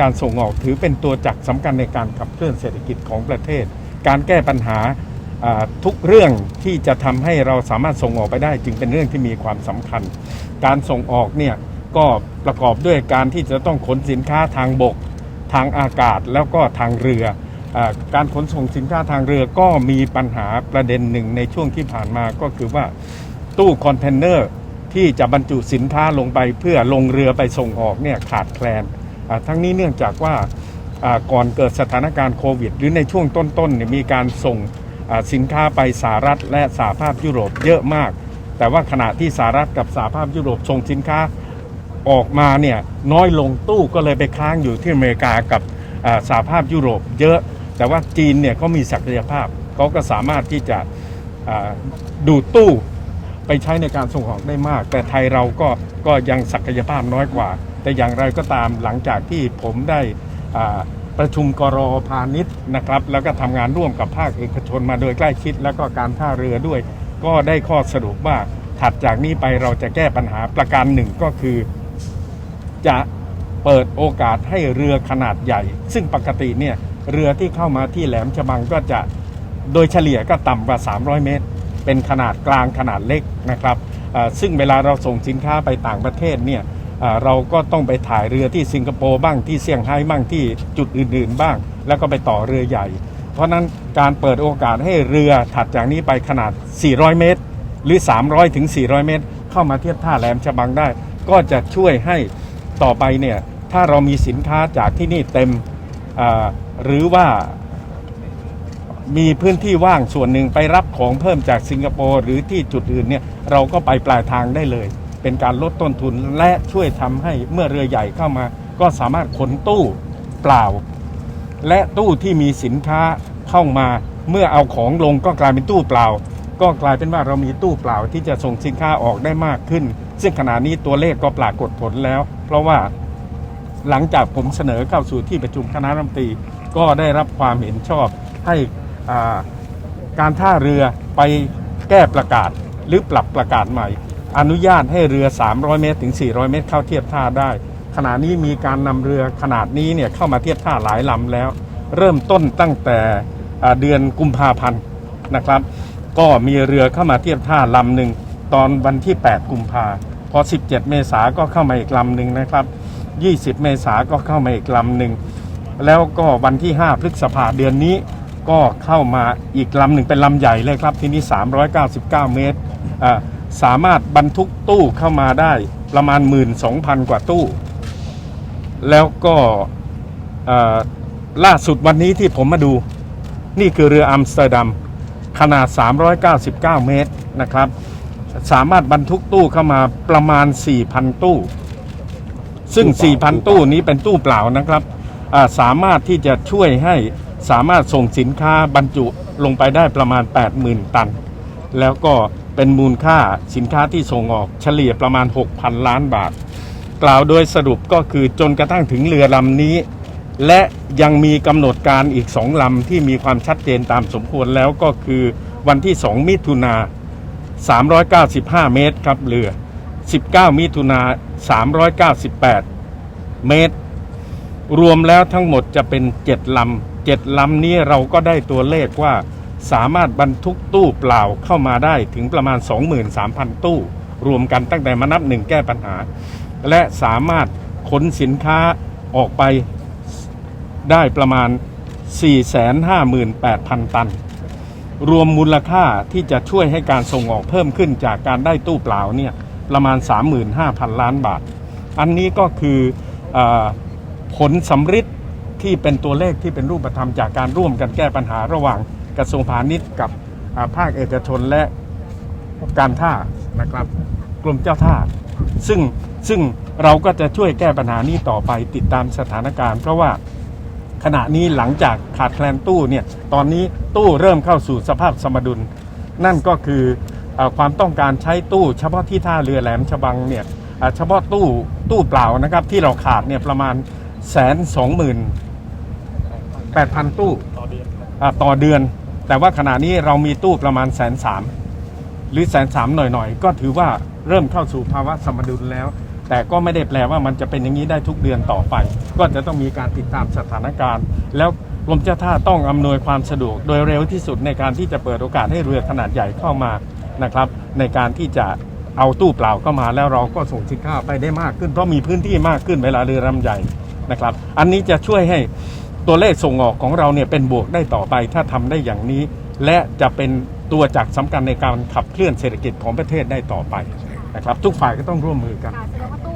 การส่งออกถือเป็นตัวจักรสำคัญในการขับเคลื่อนเศรษฐกิจของประเทศ การแก้ปัญหาทุกเรื่องที่จะทำให้เราสามารถส่งออกไปได้ จึงเป็นเรื่องที่มีความสำคัญ การส่งออกเนี่ยก็ประกอบด้วยการที่จะต้องขนสินค้าทางบก ทางอากาศแล้วก็ทางเรืออการขนส่งสินค้าทางเรือก็มีปัญหาประเด็นหนึ่งในช่วงที่ผ่านมาก็คือว่าตู้คอนเทนเนอร์ที่จะบรรจุสินค้าลงไปเพื่อลงเรือไปส่งออกเนี่ยขาดแคลน ทั้งนี้เนื่องจากว่าก่อนเกิดสถานการณ์โควิด หรือในช่วงต้นๆเนี่ยมีการส่งสินค้าไปสหรัฐและสหภาพยุโรปเยอะมาก แต่ว่าขณะที่สหรัฐกับสหภาพยุโรปส่งสินค้าออกมาเนี่ยน้อยลงตู้ก็เลยไปค้างอยู่ที่อเมริกากับสหภาพยุโรปเยอะ แต่ว่าจีนเนี่ยเขามีศักยภาพเขาก็สามารถที่จะดูดตู้ ไปใช้ในการส่งออกได้มาก แต่ไทยเราก็ก็ยังศักยภาพน้อยกว่า แต่อย่างไรก็ตามหลังจากที่ผมได้ประชุมกรอพาณิชย์นะครับ แล้วก็ทำงานร่วมกับภาคเอกชนมาโดยใกล้ชิด แล้วก็การท่าเรือด้วย ก็ได้ข้อสรุปว่าถัดจากนี้ไปเราจะแก้ปัญหาประการหนึ่งก็คือ จะเปิดโอกาสให้เรือขนาดใหญ่ ซึ่งปกติเนี่ยเรือที่เข้ามาที่แหลมฉบังก็จะโดยเฉลี่ยก็ต่ำกว่า 300 เมตร เป็นขนาดกลางขนาดเล็กนะครับซึ่งเวลาเราส่งสินค้าไปต่างประเทศเนี่ยเราก็ต้องไปถ่ายเรือที่สิงคโปร์บ้างที่เซี่ยงไฮ้บ้างที่จุดอื่น ๆ บ้าง แล้วก็ไปต่อเรือใหญ่ เพราะนั้นการเปิดโอกาสให้เรือถัดจากนี้ไปขนาด 400 เมตร หรือ 300ถึง400 เมตร เข้ามาเทียบท่าแหลมฉบังได้ ก็จะช่วยให้ต่อไปเนี่ยถ้าเรามีสินค้าจากที่นี่เต็มหรือว่า มีพื้นที่ว่างส่วนหนึ่งไปรับของเพิ่มจากสิงคโปร์หรือที่จุดอื่นเนี่ยเราก็ไปปลายทางได้เลย เป็นการลดต้นทุนและช่วยทำให้เมื่อเรือใหญ่เข้ามา ก็สามารถขนตู้เปล่า และตู้ที่มีสินค้าเข้ามาเมื่อเอาของลงก็กลายเป็นตู้เปล่า ก็กลายเป็นว่าเรามีตู้เปล่าที่จะส่งสินค้าออกได้มากขึ้น ซึ่งขณะนี้ตัวเลขก็ปรากฏผลแล้ว เพราะว่าหลังจากผมเสนอเข้าสู่ที่ประชุมคณะรัฐมนตรีก็ได้รับความเห็นชอบให้ การท่าเรือไปแก้ประกาศหรือปรับประกาศใหม่ อนุญาตให้เรือ 300 เมตรถึง 400 เมตรเข้าเทียบท่าได้ ขณะนี้มีการนำเรือขนาดนี้เนี่ยเข้ามาเทียบท่าหลายลำแล้ว เริ่มต้นตั้งแต่เดือนกุมภาพันธ์นะครับ ก็มีเรือเข้ามาเทียบท่าลำหนึ่งตอนวันที่ 8 กุมภาพอ 17 เมษาก็เข้ามาอีกลำหนึ่งนะครับ 20 เมษาก็เข้ามาอีกลำหนึ่งแล้วก็วันที่ 5 พฤษภาเดือนนี้ ก็เข้ามาอีกลำหนึ่งเป็นลำใหญ่เลยครับ ที่นี้ 399 เมตร สามารถบรรทุกตู้เข้ามาได้ประมาณ 12,000 กว่าตู้ แล้วก็ล่าสุดวันนี้ที่ผมมาดู นี่คือเรืออัมสเตอร์ดัมขนาด 399 เมตรนะครับ สามารถบรรทุกตู้เข้ามาประมาณ 4,000 ตู้ ซึ่ง 4,000 ตู้นี้เป็นตู้เปล่านะครับ สามารถที่จะช่วยให้ สามารถส่งสินค้าบรรจุลงไปได้ประมาณ 80,000 ตัน แล้วก็เป็นมูลค่าสินค้าที่ส่งออกเฉลี่ยประมาณ 6,000 ล้านบาท กล่าวโดยสรุปก็คือจนกระทั่งถึงเรือลำนี้ และยังมีกำหนดการอีกสองลำที่มีความชัดเจนตามสมควรแล้วก็คือวันที่ 2 มิถุนา395 เมตรครับเรือ 19 มิถุนา398 เมตร รวมแล้วทั้งหมดจะเป็น 7 ลำ 7ลำนี้เราก็ได้ตัวเลขว่า สามารถบรรทุกตู้เปล่าเข้ามาได้ถึงประมาณ 23,000 ตู้ รวมกันตั้งแต่มานับหนึ่งแก้ปัญหา และสามารถขนสินค้าออกไปได้ประมาณ 458,000 ตัน รวมมูลค่าที่จะช่วยให้การส่งออกเพิ่มขึ้นจากการได้ตู้เปล่าเนี่ยประมาณ 35,000 ล้านบาท อันนี้ก็คืออผลสำฤทธิ์ ที่เป็นตัวเลขที่เป็นรูปธรรมจากการร่วมกันแก้ปัญหาระหว่างกระทรวงพาณิชย์กับภาคเอกชนและการท่านะครับกรมเจ้าท่า ซึ่งซึ่งเราก็จะช่วยแก้ปัญหานี้ต่อไปติดตามสถานการณ์ เพราะว่าขณะนี้หลังจากขาดแคลนตู้เนี่ยตอนนี้ตู้เริ่มเข้าสู่สภาพสมดุล นั่นก็คืออความต้องการใช้ตู้ เฉพาะที่ท่าเรือแหลมฉบังเนี่ยเฉพาะตู้ตู้เปล่านะครับที่เราขาดเนี่ยประมาณแสนสองหมื่น แปดพันตู้อ่าต่อเดือน แต่ว่าขณะนี้เรามีตู้ประมาณแสนสามหรือแสนสามหน่อยๆ ก็ถือว่าเริ่มเข้าสู่ภาวะสมดุลแล้ว แต่ก็ไม่ได้แปลว่ามันจะเป็นอย่างนี้ได้ทุกเดือนต่อไป ก็จะต้องมีการติดตามสถานการณ์ แล้วกรมเจ้าท่าต้องอำนวยความสะดวกโดยเร็วที่สุดในการที่จะเปิดโอกาสให้เรือขนาดใหญ่เข้ามานะครับ ในการที่จะเอาตู้เปล่าเข้ามาแล้วเราก็ส่งสินค้าไปได้มากขึ้นเพราะมีพื้นที่มากขึ้นเวลาเรือลำใหญ่นะครับ อันนี้จะช่วยให้ ตัวเลขส่งออกของเราเนี่ยเป็นบวกได้ต่อไป ถ้าทำได้อย่างนี้ และจะเป็นตัวจักรสำคัญในการขับเคลื่อนเศรษฐกิจของประเทศได้ต่อไปนะครับ ทุกฝ่ายก็ต้องร่วมมือกัน ค่ะแสดงว่าตู้